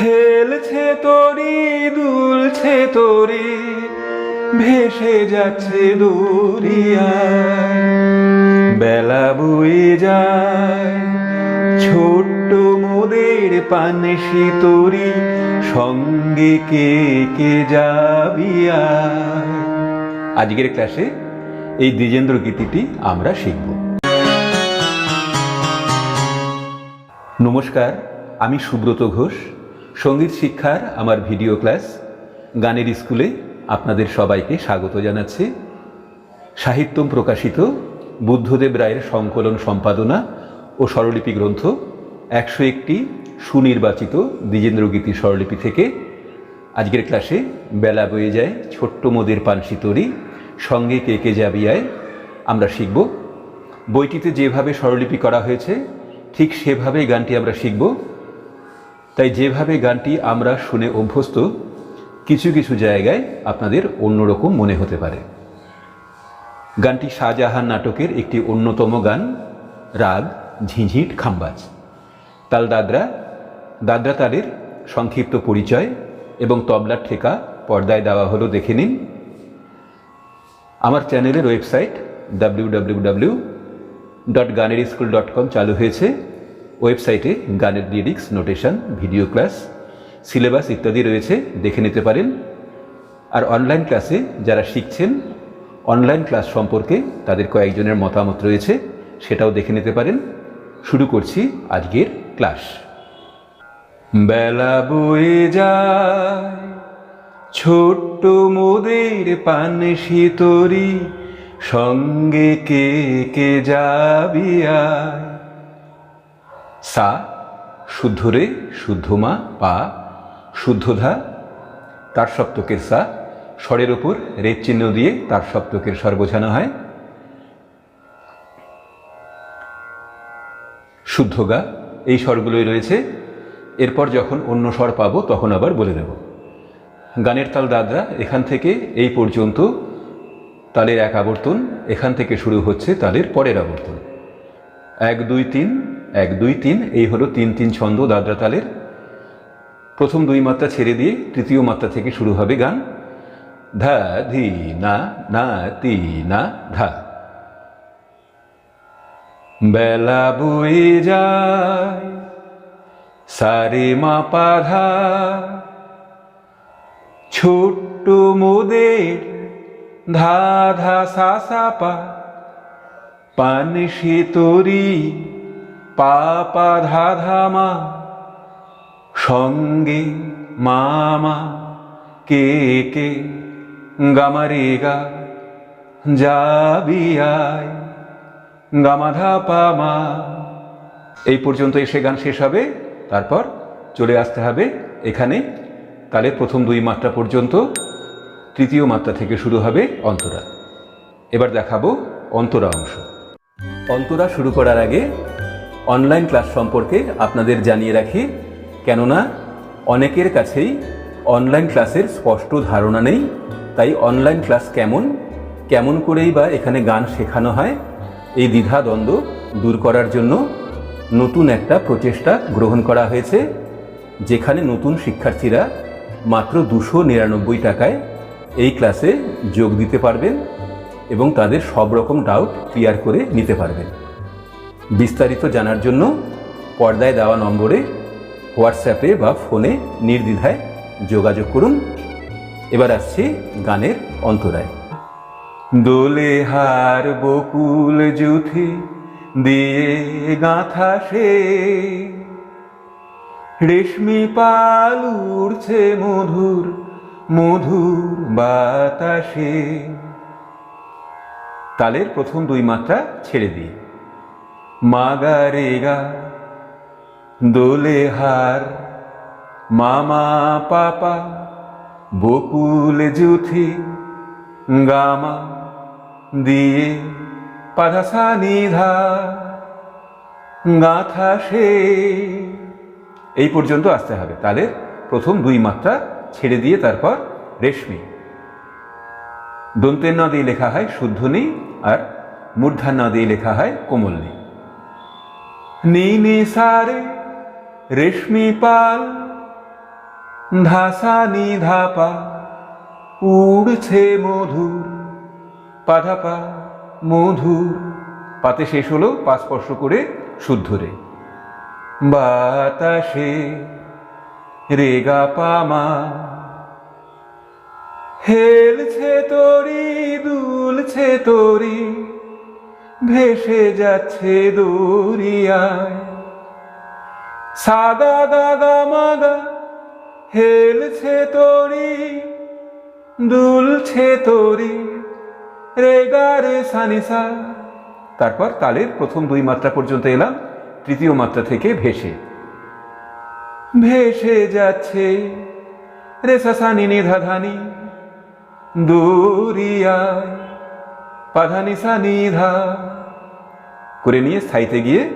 হেলছে তরি, দুলছে তরি, ভেসে যাচ্ছে দরিয়ায় বেলা বয়ে যায়, ছোট্ট মোদের পানসি তরি, সঙ্গে কে কে যাবি আয়? আজকের ক্লাসে এই দ্বিজেন্দ্র গীতিটি আমরা শিখব। নমস্কার, আমি সুব্রত ঘোষ। সংগীত শিক্ষার আমার ভিডিও ক্লাস গানের স্কুলে আপনাদের সবাইকে স্বাগত জানাচ্ছি। সাহিত্যম প্রকাশিত বুদ্ধদেব রায়ের সংকলন সম্পাদনা ও স্বরলিপি গ্রন্থ একশো একটি সুনির্বাচিত দ্বিজেন্দ্র গীতি স্বরলিপি থেকে। আজকের ক্লাসে বেলা বয়ে যায়, ছোট্ট মোদের পানসি তরি সঙ্গে কে কে যাবিয়ায় আমরা শিখব। বইটিতে যেভাবে স্বরলিপি করা হয়েছে, ঠিক সেভাবেই গানটি আমরা শিখব। তাই যেভাবে গানটি আমরা শুনে অভ্যস্ত, কিছু কিছু জায়গায় আপনাদের অন্যরকম মনে হতে পারে। গানটি শাহজাহান নাটকের একটি অন্যতম গান, রাগ, ঝিঝিট খাম্বাজ। তাল দাদরা দাদরা তালের সংক্ষিপ্ত পরিচয় এবং তবলার ঠেকা পর্দায় দেওয়া হলো দেখে নিন। আমার চ্যানেলের website W W W dot গানের স্কুল ডট কম চালু হয়েছে। ওয়েবসাইটে গানের lyrics, notation, video class, syllabus ইত্যাদি রয়েছে, দেখে নিতে পারেন। আর অনলাইন ক্লাসে যারা শিখছেন, অনলাইন ক্লাস সম্পর্কে তাদের কয়েকজনের মতামত রয়েছে, সেটাও দেখে নিতে পারেন। শুরু করছি আজকের ক্লাস। বেলা বয়ে যায়, ছোট্ট মোদের পানসি তরি সঙ্গে কে কে যাবি আয়? সা শুদ্ধ রে শুদ্ধ মা পা, শুদ্ধধা, তার সপ্তকের সা, স্বরের ওপর রেত চিহ্ন দিয়ে তার সপ্তকের স্বর বোঝানো হয়। শুদ্ধ গা এই স্বরগুলোই রয়েছে। এরপর যখন অন্য স্বর পাবো, তখন আবার বলে দেব। গানের তাল দাদরা, এখান থেকে এই পর্যন্ত তালের এক আবর্তন, এখান থেকে শুরু হচ্ছে তালের পরের আবর্তন। এক, দুই, তিন এক, দুই, তিন, এই হলো তিন তিন ছন্দ দাদরা তালের প্রথম দুই মাত্রা ছেড়ে দিয়ে তৃতীয় মাত্রা থেকে শুরু হবে গান। ধা, ধি, না না, তি, না, ধা। বেলা বয়ে যায়, সারে মা পাধা ছোট্ট মোদের ধা ধা, সা সা, পা। পানসি তরি পা পা ধা ধা মা সঙ্গে মামা, কে কে গামারে গা যাবি গামাধা পামা এই পর্যন্ত এসে গান শেষ হবে, তারপর চলে আসতে হবে এখানে। তালের প্রথম দুই মাত্রা পর্যন্ত, তৃতীয় মাত্রা থেকে শুরু হবে অন্তরা। এবার দেখাবো অন্তরা অংশ। অন্তরা শুরু করার আগে অনলাইন ক্লাস সম্পর্কে আপনাদের জানিয়ে রাখি, কেননা অনেকের কাছেই অনলাইন ক্লাসের স্পষ্ট ধারণা নেই, তাই অনলাইন ক্লাস কেমন কেমন করেই বা এখানে গান শেখানো হয়, এই দ্বিধা দ্বন্দ্ব দূর করার জন্য নতুন একটা প্রচেষ্টা গ্রহণ করা হয়েছে, যেখানে নতুন শিক্ষার্থীরা মাত্র দুশো নিরানব্বই টাকায় এই ক্লাসে যোগ দিতে পারবেন এবং তাদের সব রকম ডাউট ক্লিয়ার করে নিতে পারবেন। বিস্তারিত জানার জন্য পর্দায় দেওয়া নম্বরে হোয়াটসঅ্যাপে বা ফোনে নির্দ্বিধায় যোগাযোগ করুন। এবার আসছি গানের অন্তরায়। দোলে হার বকুল জুথি দিয়ে গাঁথা সে। রেশমি পাল উড়ছে মধুর মধুর বাতাসে। তালের প্রথম দুই মাত্রা ছেড়ে দিয়ে মাগা রেগা দোলে মামা, পাপা, বকুল জুথি, গামা দিয়ে পাধাসা নিধা, গাথা সে। এই পর্যন্ত আসতে হবে। তাদের প্রথম দুই মাত্রা ছেড়ে দিয়ে তারপর রেশমি। দন্তের ন দিয়ে লেখা হয় শুদ্ধনি আর মূর্ধার দিয়ে লেখা হয় কোমলনি। নি নি সারে, রেশমি পাল ধাসা নিধাপা উড়ছে মধুর, পাধাপা মধুর। পাতে শেষ হলো পা স্পর্শ করে শুদ্ধ রে বাতাসে রেগা পামা হেলছে তরি, দুলছে তরি ভেসে যাচ্ছে দরিয়ায়। সাগা গাগা মাগা হেলছে তরি, দুলছে তরি, রে সানিসা তারপর তালের প্রথম দুই মাত্রা পর্যন্ত এলাম, তৃতীয় মাত্রা থেকে ভেসে। ভেসে যাচ্ছে রে সাসানি নিধাধানি দরিয়ায়। পাধানি সা নিধা। করে নিয়ে স্থায়ীতে গিয়ে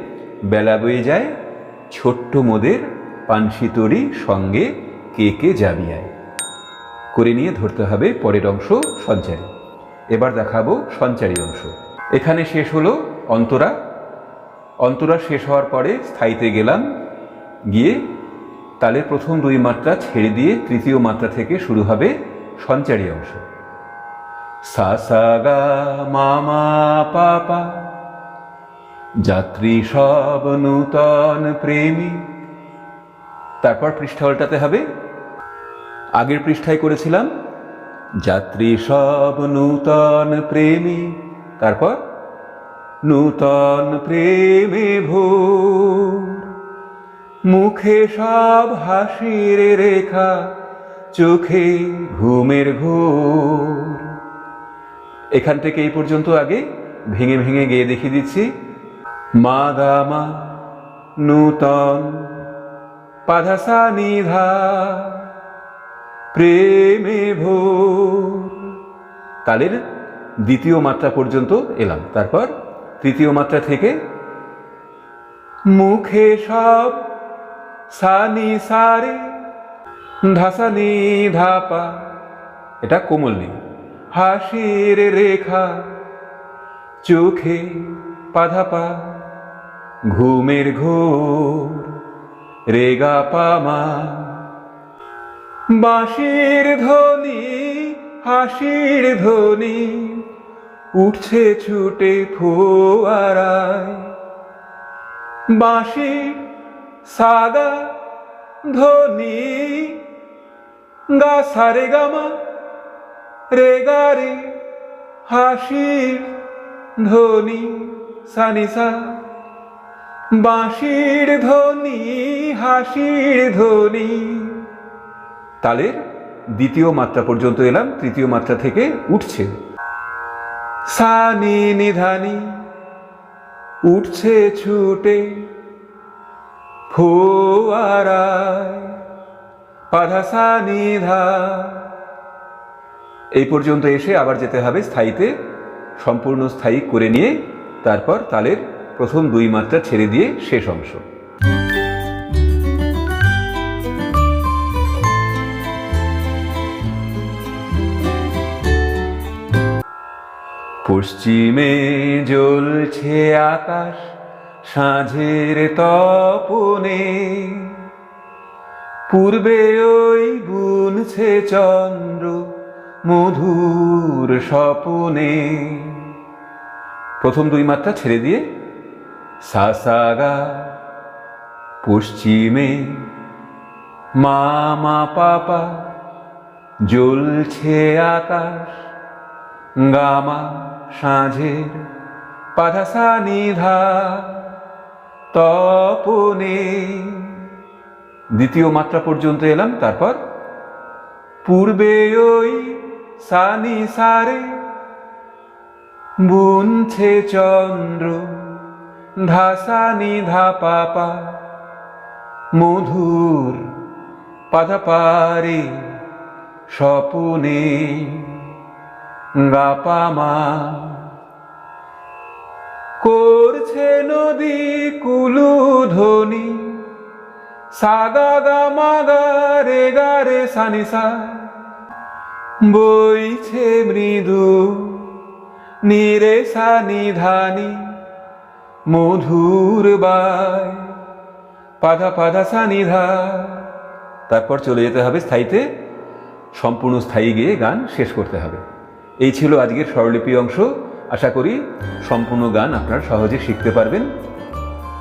বেলা বয়ে যায় ছোট্ট মোদের পানসি তরি সঙ্গে কে কে যাবিয়ায়। করে নিয়ে ধরতে হবে পরের অংশ সঞ্চারী এবার দেখাবো সঞ্চারী অংশ। এখানে শেষ হলো অন্তরা। অন্তরা শেষ হওয়ার পরে স্থায়ীতে গেলাম, গিয়ে তালের প্রথম দুই মাত্রা ছেড়ে দিয়ে তৃতীয় মাত্রা থেকে শুরু হবে সঞ্চারী অংশ। সা সা মামা পাপা, যাত্রী সব নূতন প্রেমী তারপর পৃষ্ঠা উল্টাতে হবে। আগের পৃষ্ঠায় করেছিলাম, যাত্রী সব নূতন প্রেমী তারপর, নূতন প্রেমে ভোর। মুখে সব হাসির রেখা, চোখে ঘুমের ঘোর। এখান থেকে এই পর্যন্ত আগে ভেঙে ভেঙে গিয়ে দেখিয়ে দিচ্ছি। মা গা মা নূতন পাধাসা নিধা প্রেমে ভোর। তালের দ্বিতীয় মাত্রা পর্যন্ত এলাম। তারপর তৃতীয় মাত্রা থেকে মুখে সব সানি সারে ধাসানি ধাপা এটা কোমল নেই। হাসির রেখা, চোখে পাধাপা ঘুমের ঘোর, রেগা পামা বাঁশির ধ্বনি, হাসির ধ্বনি, উঠছে ছুটে ফোয়ারায়। বাঁশির সাদা ধ্বনি, গা সারে গামা রে গা রে হাসির ধ্বনি সানিসা বাঁশির ধ্বনি, হাসির ধ্বনি। তালের দ্বিতীয় মাত্রা পর্যন্ত এলাম, তৃতীয় মাত্রা থেকে উঠছে। সানি নিধানি, উঠছে ছুটে ফোয়ারায় পাধাসা নিধা এই পর্যন্ত এসে আবার যেতে হবে স্থায়ীতে, সম্পূর্ণ স্থায়ী করে নিয়ে তারপর তালের প্রথম দুই মাত্রা ছেড়ে দিয়ে শেষ অংশ। পশ্চিমে জ্বলছে আকাশ, সাঁঝের তপনে। পূর্বে ওই বুনছে চন্দ্র মধুর স্বপনে। প্রথম দুই মাত্রা ছেড়ে দিয়ে সা সা গা পশ্চিমে মা মা পাপা, জ্বলছে আকাশ, গামা সাঁঝের পাধাসা নিধা তপনে। দ্বিতীয় মাত্রা পর্যন্ত এলাম, তারপর পূর্বে ওই সানি সারে, বুনছে চন্দ্র ধাসা নিধা পাপা মধুর পাধা পারে স্বপনে গাপামা। করছে নদী কুলু ধ্বনি সাগা গা মাগা রে গা রে সানিসা বইছে মৃদু, নিরে সানিধানি মধুর বাই। পাধা পাধা সানিধা তারপর চলে যেতে হবে স্থায়ীতে, সম্পূর্ণ স্থায়ী গিয়ে গান শেষ করতে হবে। এই ছিল আজকের স্বরলিপি অংশ। আশা করি সম্পূর্ণ গান আপনারা সহজে শিখতে পারবেন।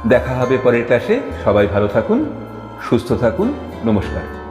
দেখা হবে পরের ক্লাসে। সবাই ভালো থাকুন। সুস্থ থাকুন নমস্কার।